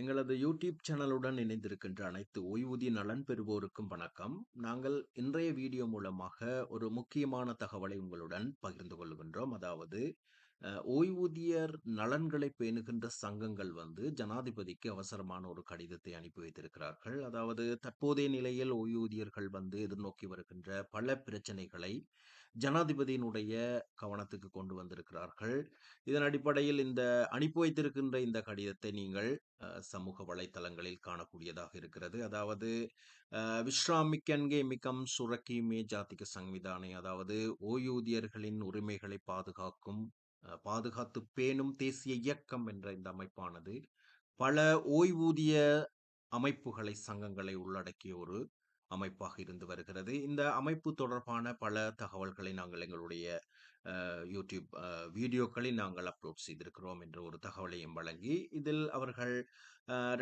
எங்களது யூடியூப் சேனலுடன் இணைந்திருக்கின்ற அனைத்து ஓய்வூதிய நலன் பெறுவோருக்கும் வணக்கம். நாங்கள் இன்றைய வீடியோ மூலமாக ஒரு முக்கியமான தகவலை உங்களுடன் பகிர்ந்து கொள்கின்றோம். அதாவது ஓய்வூதியர் நலன்களை பேணுகின்ற சங்கங்கள் வந்து ஜனாதிபதிக்கு அவசரமான ஒரு கடிதத்தை அனுப்பி வைத்திருக்கிறார்கள். அதாவது தற்போதைய நிலையில் ஓய்வூதியர்கள் வந்து எதிர்நோக்கி வருகின்ற பல பிரச்சனைகளை ஜனாதிபதியினுடைய கவனத்துக்கு கொண்டு வந்திருக்கிறார்கள். இதன் அடிப்படையில் இந்த அனுப்பி வைத்திருக்கின்ற இந்த கடிதத்தை நீங்கள் சமூக வலைதளங்களில் காணக்கூடியதாக இருக்கிறது. அதாவது விஸ்ராமிக்கன்கே மிகம் சுரக்கி மே ஜாத்திக சங்விதானே. அதாவது ஓய்வூதியர்களின் உரிமைகளை பாதுகாக்கும் பாதுகாத்து பேணும் தேசிய இயக்கம் என்ற இந்த அமைப்பானது, பல ஓய்வூதிய அமைப்புகளை, சங்கங்களை உள்ளடக்கிய ஒரு அமைப்பாக இருந்து வருகிறது. இந்த அமைப்பு தொடர்பான பல தகவல்களை நாங்கள் எங்களுடைய யூடியூப் வீடியோக்களை நாங்கள் அப்லோட் செய்திருக்கிறோம் என்ற ஒரு தகவலையும் வழங்கி, இதில் அவர்கள்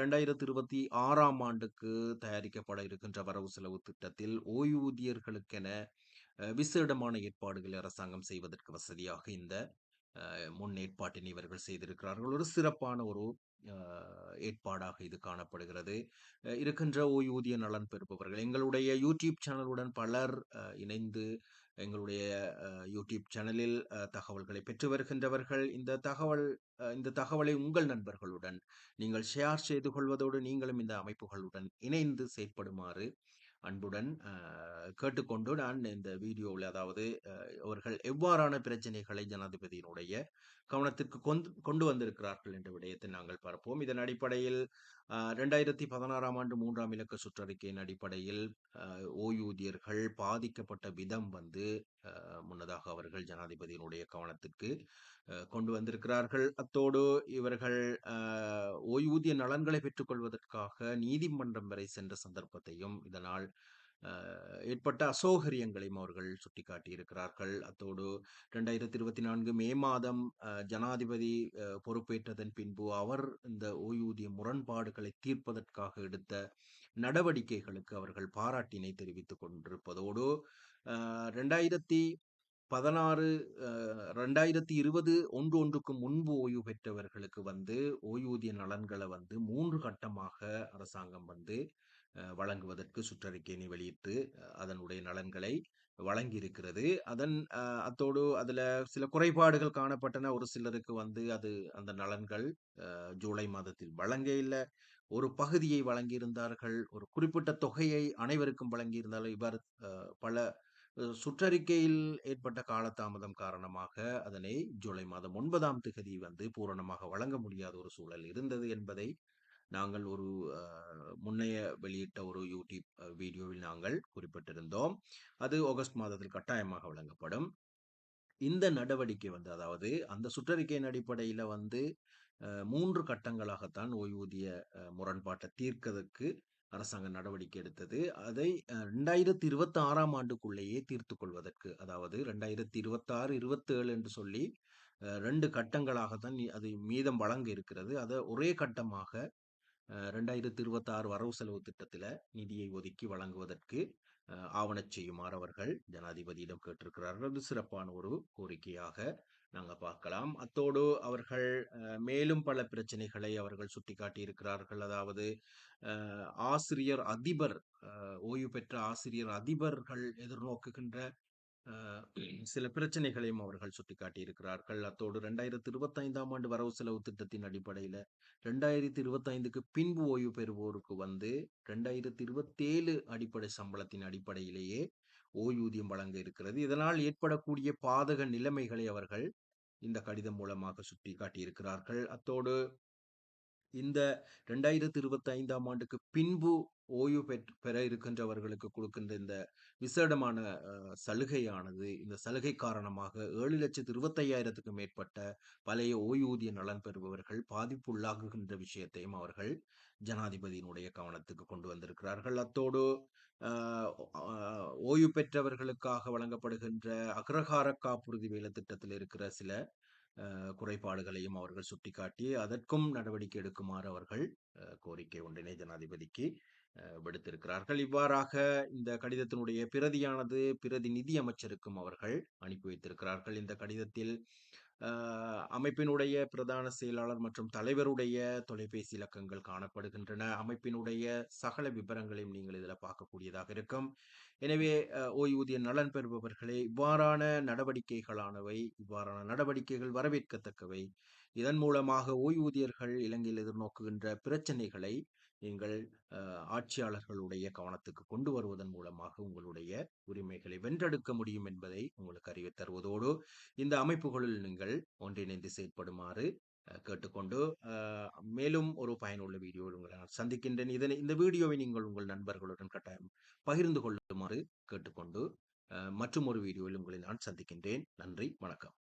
ரெண்டாயிரத்தி இருபத்தி ஆறாம் ஆண்டுக்கு தயாரிக்கப்பட இருக்கின்ற வரவு செலவு திட்டத்தில் ஓய்வூதியர்களுக்கென விசேடமான ஏற்பாடுகளை அரசாங்கம் செய்வதற்கு வசதியாக இந்த முன்னேற்பாட்டினை இவர்கள் செய்திருக்கிறார்கள். ஒரு சிறப்பான ஒரு ஏற்பாடாக இது காணப்படுகிறது. இருக்கின்ற ஓய்வூதிய நலன் பெறுபவர்கள் எங்களுடைய யூடியூப் சேனலுடன் பலர் இணைந்து எங்களுடைய யூடியூப் சேனலில் தகவல்களை பெற்று வருகின்றவர்கள். இந்த தகவல் இந்த தகவலை உங்கள் நண்பர்களுடன் நீங்கள் ஷேர் செய்து கொள்வதோடு, நீங்களும் இந்த அமைப்புகளுடன் இணைந்து செயற்படுமாறு அன்புடன் கேட்டுக்கொண்டு, நான் இந்த வீடியோவில் அதாவது அவர்கள் எவ்வாறான பிரச்சனைகளை ஜனாதிபதியினுடைய கவனத்திற்கு கொண்டு வந்திருக்கிறார்கள் என்ற விடயத்தை நாங்கள் பார்ப்போம். இதன் அடிப்படையில் ரெண்டாயிரத்தி பதினாறாம் ஆண்டு மூன்றாம் இலக்க சுற்றறிக்கையின் அடிப்படையில் ஓய்வூதியர்கள் பாதிக்கப்பட்ட விதம் வந்து முன்னதாக அவர்கள் ஜனாதிபதியினுடைய கவனத்திற்கு கொண்டு வந்திருக்கிறார்கள். அத்தோடு இவர்கள் ஓய்வூதிய நலன்களை பெற்றுக்கொள்வதற்காக நீதிமன்றம் வரை சென்ற சந்தர்ப்பத்தையும், இதனால் ஏற்பட்ட அசௌகரியங்களையும் அவர்கள் சுட்டிக்காட்டியிருக்கிறார்கள். அத்தோடு 2024 மே மாதம் ஜனாதிபதி பொறுப்பேற்றதன் பின்பு அவர் இந்த ஓய்வூதிய முரண்பாடுகளை தீர்ப்பதற்காக எடுத்த நடவடிக்கைகளுக்கு அவர்கள் பாராட்டினை தெரிவித்துக் கொண்டிருப்பதோடு, ரெண்டாயிரத்தி பதினாறு ரெண்டாயிரத்தி இருபது ஒன்று ஒன்றுக்கு முன்பு ஓய்வு பெற்றவர்களுக்கு வந்து ஓய்வூதிய நலன்களை வந்து மூன்று கட்டமாக அரசாங்கம் வந்து வழங்குவதற்கு சுற்றறிக்கையினை வெளியிட்டு, அதனுடைய நலன்களை வழங்கியிருக்கிறது. அதன் அத்தோடு அதில் சில குறைபாடுகள் காணப்பட்டன. ஒரு சிலருக்கு வந்து அது அந்த நலன்கள் ஜூலை மாதத்தில் வழங்க இல்லை ஒரு பகுதியை வழங்கியிருந்தார்கள். ஒரு குறிப்பிட்ட தொகையை அனைவருக்கும் வழங்கியிருந்தாலும், இவ்வாறு பல சுற்றறிக்கையில் ஏற்பட்ட காலதாமதம் காரணமாக அதனை ஜூலை மாதம் ஒன்பதாம் திகதி வந்து பூரணமாக வழங்க முடியாத ஒரு சூழல் இருந்தது என்பதை நாங்கள் ஒரு முன்னைய வெளியிட்ட ஒரு யூடியூப் வீடியோவில் நாங்கள் குறிப்பிட்டிருந்தோம். அது ஆகஸ்ட் மாதத்தில் கட்டாயமாக வழங்கப்படும். இந்த நடவடிக்கை வந்து அதாவது அந்த சுற்றறிக்கையின் அடிப்படையில வந்து மூன்று கட்டங்களாகத்தான் ஓய்வூதிய முரண்பாட்டை தீர்க்கதற்கு அரசாங்கம் நடவடிக்கை எடுத்தது. அதை ரெண்டாயிரத்தி இருபத்தி ஆறாம் ஆண்டுக்குள்ளேயே தீர்த்து கொள்வதற்கு, அதாவது 2026, 27 என்று சொல்லி அ 2 கட்டங்களாகத்தான் அது மீதம் வழங்க இருக்கிறது. அதை ஒரே கட்டமாக ரெண்டாயிரத்தி இருபத்தி ஆறு வரவு செலவு திட்டத்தில் நிதியை ஒதுக்கி வழங்குவதற்கு ஆவணச் செய்யுமாறு அவர்கள் ஜனாதிபதியிடம் கேட்டிருக்கிறார்கள். அது சிறப்பான ஒரு கோரிக்கையாக நாங்கள் பார்க்கலாம். அத்தோடு அவர்கள் மேலும் பல பிரச்சனைகளை அவர்கள் சுட்டிக்காட்டியிருக்கிறார்கள். அதாவது ஆசிரியர் அதிபர் ஓய்வு பெற்ற ஆசிரியர் அதிபர்கள் எதிர்நோக்குகின்ற சில பிரச்சனைகளையும் அவர்கள் சுட்டிக்காட்டி இருக்கிறார்கள் அத்தோடு 2025ஆம் ஆண்டு வரவு செலவு திட்டத்தின் அடிப்படையில 2025க்கு பின்பு ஓய்வு பெறுவோருக்கு வந்து 2027 அடிப்படை சம்பளத்தின் அடிப்படையிலேயே ஓய்வூதியம் வழங்க இருக்கிறது. இதனால் ஏற்படக்கூடிய பாதக நிலைமைகளை அவர்கள் இந்த கடிதம் மூலமாக சுட்டிக்காட்டியிருக்கிறார்கள். அத்தோடு இந்த 2025ஆம் ஆண்டுக்கு பின்பு ஓய்வு பெற் பெற இருக்கின்றவர்களுக்கு கொடுக்கின்ற இந்த விசேடமான சலுகையானது, இந்த சலுகை காரணமாக 7,25,000க்கும் மேற்பட்ட பழைய ஓய்வூதிய நலன் பெறுபவர்கள் பாதிப்புள்ளாகுகின்ற விஷயத்தையும் அவர்கள் ஜனாதிபதியினுடைய கவனத்துக்கு கொண்டு வந்திருக்கிறார்கள். அத்தோடு ஓய்வு பெற்றவர்களுக்காக வழங்கப்படுகின்ற அக்ரஹார காப்புறுதி வேலை திட்டத்தில் இருக்கிற சில குறைபாடுகளையும் அவர்கள் சுட்டிக்காட்டி, அதற்கும் நடவடிக்கை எடுக்குமாறு அவர்கள் கோரிக்கை ஒன்றினை ஜனாதிபதிக்கு விடுத்திருக்கிறார்கள். இவ்வாறாக இந்த கடிதத்தினுடைய பிரதியானது பிரதி நிதி அமைச்சருக்கும் அவர்கள் அனுப்பி வைத்திருக்கிறார்கள். இந்த கடிதத்தில் அமைப்பினுடைய பிரதான செயலாளர் மற்றும் தலைவருடைய தொலைபேசி இலக்கங்கள் காணப்படுகின்றன. அமைப்பினுடைய சகல விவரங்களையும் நீங்கள் இதில் பார்க்கக்கூடியதாக இருக்கும். எனவே ஓய்வூதிய நலன் பெறுபவர்களே இவ்வாறான நடவடிக்கைகளானவை இவ்வாறான நடவடிக்கைகள் வரவேற்கத்தக்கவை. இதன் மூலமாக ஓய்வூதியர்கள் இலங்கையில் எதிர்நோக்குகின்ற பிரச்சனைகளை நீங்கள் ஆட்சியாளர்களுடைய கவனத்துக்கு கொண்டு வருவதன் மூலமாக உங்களுடைய உரிமைகளை வென்றெடுக்க முடியும் என்பதை உங்களுக்கு அறிவித் தருவதோடு இந்த அமைப்புகளில் நீங்கள் ஒன்றிணைந்து செயற்படுமாறு கேட்டுக்கொண்டு மேலும் ஒரு பயனுள்ள வீடியோவில் உங்களை நான் சந்திக்கின்றேன். இதனை இந்த வீடியோவை நீங்கள் உங்கள் நண்பர்களுடன் கட்டாயம் பகிர்ந்து கொள்ளுமாறு கேட்டுக்கொண்டு மற்றும் ஒரு வீடியோவில் உங்களை நான் சந்திக்கின்றேன். நன்றி வணக்கம்.